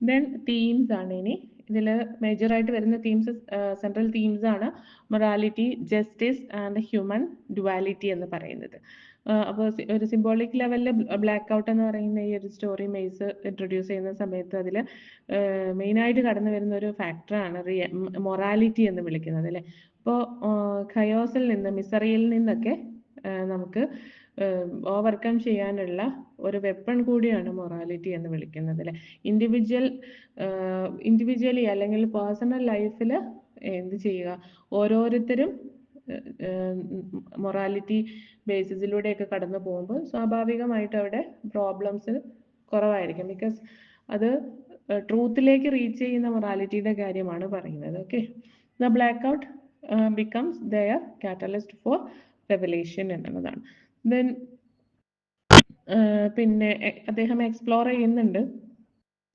Then themes ആണ് ഇനി. ഇതിൽ മേജറായിട്ട് വരുന്ന തീംസ് സെൻട്രൽ തീംസ് ആണ് morality justice and human duality എന്ന് പറയുന്നത്. അപ്പോൾ ഒരു സിംബോളിക് ലെവലിൽ ബ്ലാക്ക് ഔട്ട് എന്ന് പറയുന്ന ഈ ഒരു സ്റ്റോറി മെയ്സ് ഇൻട്രൊഡ്യൂസ് ചെയ്യുന്ന സമയത്ത് അതിൽ മെയിനായിട്ട് കടന്നു വരുന്ന ഒരു ഫാക്ടറാണ് റിയ മൊറാലിറ്റി എന്ന് വിളിക്കുന്നത് അല്ലേ? അപ്പോൾ ഖയോസിൽ നിന്ന് മിസറിയിൽ നിന്നൊക്കെ നമുക്ക് ഓവർകം ചെയ്യാനുള്ള ഒരു വെപ്പൺ കൂടിയാണ് മൊറാലിറ്റി എന്ന് വിളിക്കുന്നത് അല്ലെ? ഇൻഡിവിജ്വൽ ഇൻഡിവിജ്വലി അല്ലെങ്കിൽ പേഴ്സണൽ ലൈഫിൽ എന്ത് ചെയ്യുക? ഓരോരുത്തരും മൊറാലിറ്റി ബേസിസിലൂടെയൊക്കെ കടന്നു പോകുമ്പോൾ സ്വാഭാവികമായിട്ട് അവിടെ പ്രോബ്ലംസ് കുറവായിരിക്കും. ബിക്കോസ് അത് ട്രൂത്തിലേക്ക് റീച്ച് ചെയ്യുന്ന മൊറാലിറ്റിയുടെ കാര്യമാണ് പറയുന്നത്. Okay the blackout becomes their catalyst for revelation എന്നുള്ളതാണ്. ദെൻ പിന്നെ അദ്ദേഹം എക്സ്പ്ലോർ ചെയ്യുന്നുണ്ട്.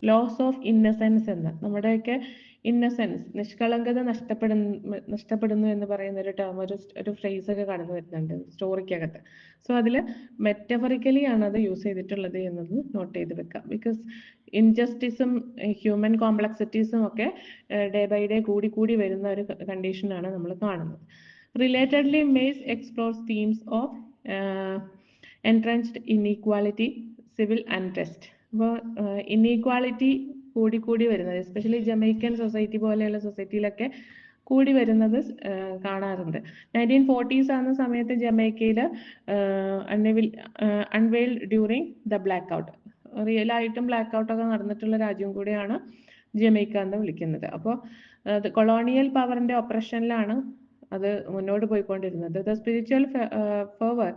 ലോസ് ഓഫ് ഇന്നസെൻസ് എന്ന്. നമ്മുടെയൊക്കെ ഇന്നസെൻസ് നിഷ്കളങ്കത നഷ്ടപ്പെടുന്നു നഷ്ടപ്പെടുന്നു എന്ന് പറയുന്ന ഒരു ടേം ഒരു ഒരു ഫ്രേസ് ഒക്കെ കടന്നു വരുന്നുണ്ട് സ്റ്റോറിക്കകത്ത് സോ അതിൽ മെറ്റഫറിക്കലി ആണ് അത് യൂസ് ചെയ്തിട്ടുള്ളത് എന്നത് നോട്ട് ചെയ്ത് വെക്കാം. ബിക്കോസ് ഇൻജസ്റ്റിസും ഹ്യൂമൻ കോംപ്ലക്സിറ്റീസും ഒക്കെ ഡേ ബൈ ഡേ കൂടി കൂടി വരുന്ന ഒരു കണ്ടീഷനാണ് നമ്മൾ കാണുന്നത്. Relatedly Mays explore themes of entrenched inequality civil unrest അപ്പോൾ ഇൻഈക്വാലിറ്റി കൂടി കൂടി വരുന്നത് എസ്പെഷ്യലി ജമൈക്കൻ സൊസൈറ്റി പോലെയുള്ള സൊസൈറ്റിയിലൊക്കെ കൂടി വരുന്നത് കാണാറുണ്ട്. നയന്റീൻ ഫോർട്ടീസ് ആകുന്ന സമയത്ത് ജമൈക്കയിൽ unveil unveiled during the blackout real ആയിട്ടും ബ്ലാക്ക് ഔട്ടൊക്കെ നടന്നിട്ടുള്ള രാജ്യം കൂടിയാണ് ജമൈക്ക എന്ന് വിളിക്കുന്നത്. അപ്പോൾ കൊളോണിയൽ പവറിന്റെ ഓപ്പറേഷനിലാണ് അത് മുന്നോട്ട് പോയിക്കൊണ്ടിരുന്നത്. The spiritual fervour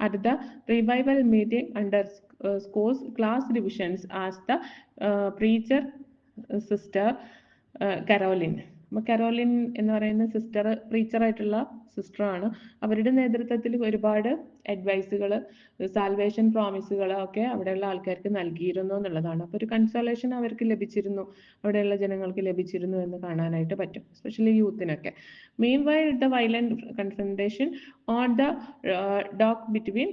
at the revival meeting underscores class divisions as the preacher sister Caroline അപ്പോൾ കരോലിൻ എന്ന് പറയുന്ന സിസ്റ്റർ പ്രീച്ചർ ആയിട്ടുള്ള സിസ്റ്ററാണ് അവരുടെ നേതൃത്വത്തിൽ ഒരുപാട് അഡ്വൈസുകൾ സാൽവേഷൻ പ്രോമിസുകൾ ഒക്കെ അവിടെയുള്ള ആൾക്കാർക്ക് നൽകിയിരുന്നു എന്നുള്ളതാണ്. അപ്പോൾ ഒരു കൺസോളേഷൻ അവർക്ക് ലഭിച്ചിരുന്നു. അവിടെയുള്ള ജനങ്ങൾക്ക് ലഭിച്ചിരുന്നു എന്ന് കാണാനായിട്ട് പറ്റും especially യൂത്തിനൊക്കെ main why the violent confrontation on the dock between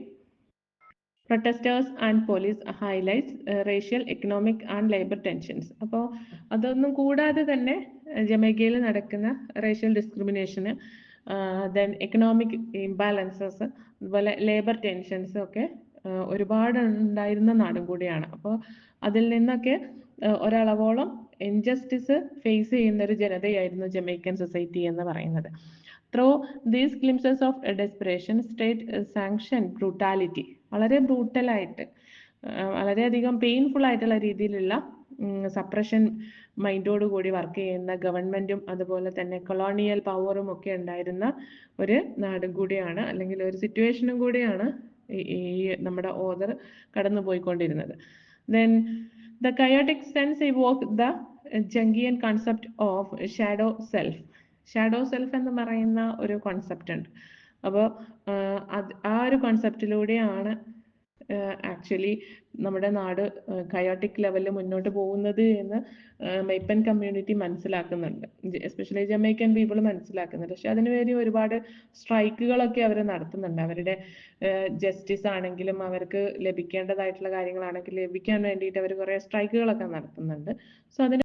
protesters and police highlights racial economic and labour tensions അപ്പോൾ അതൊന്നും കൂടാതെ തന്നെ ജമൈക്കയിൽ നടക്കുന്ന റേഷ്യൽ ഡിസ്ക്രിമിനേഷന് ദെൻ എക്കണോമിക് ഇംബാലൻസസ് അതുപോലെ ലേബർ ടെൻഷൻസ് ഒക്കെ ഒരുപാട് ഉണ്ടായിരുന്ന നാടും കൂടിയാണ്. അപ്പോൾ അതിൽ നിന്നൊക്കെ ഒരളവോളം ഇൻജസ്റ്റിസ് ഫേസ് ചെയ്യുന്ന ഒരു ജനതയായിരുന്നു ജമൈക്കൻ സൊസൈറ്റി എന്ന് പറയുന്നത്. Through these glimpses of desperation state sanction brutality വളരെ ബ്രൂട്ടലായിട്ട് വളരെയധികം പെയിൻഫുൾ ആയിട്ടുള്ള രീതിയിലുള്ള സപ്രഷൻ മൈൻഡോട് കൂടി വർക്ക് ചെയ്യുന്ന ഗവൺമെന്റും അതുപോലെ തന്നെ കൊളോണിയൽ പവറും ഒക്കെ ഉണ്ടായിരുന്ന ഒരു നാടും കൂടിയാണ് അല്ലെങ്കിൽ ഒരു സിറ്റുവേഷനും കൂടിയാണ് ഈ നമ്മുടെ ഓദർ കടന്നു പോയിക്കൊണ്ടിരുന്നത് then the chaotic sense evoke the Jungian concept of shadow self shadow self എന്ന് പറയുന്ന ഒരു കോൺസെപ്റ്റ് ഉണ്ട്. അപ്പോൾ ആ ഒരു കോൺസെപ്റ്റിലൂടെയാണ് ആക്ച്വലി നമ്മുടെ നാട് കയോട്ടിക് ലെവലിൽ മുന്നോട്ട് പോകുന്നത് എന്ന് മെയ്പ്പൻ കമ്മ്യൂണിറ്റി മനസ്സിലാക്കുന്നുണ്ട്. എസ്പെഷ്യലി ജമൈക്കൻ പീപ്പിൾ മനസ്സിലാക്കുന്നുണ്ട്. പക്ഷെ അതിനുവേണ്ടി ഒരുപാട് സ്ട്രൈക്കുകളൊക്കെ അവർ നടത്തുന്നുണ്ട്. അവരുടെ ജസ്റ്റിസ് ആണെങ്കിലും അവർക്ക് ലഭിക്കേണ്ടതായിട്ടുള്ള കാര്യങ്ങളാണെങ്കിലും ലഭിക്കാൻ വേണ്ടിയിട്ട് അവർ കുറേ സ്ട്രൈക്കുകളൊക്കെ നടത്തുന്നുണ്ട്. സോ അതിന്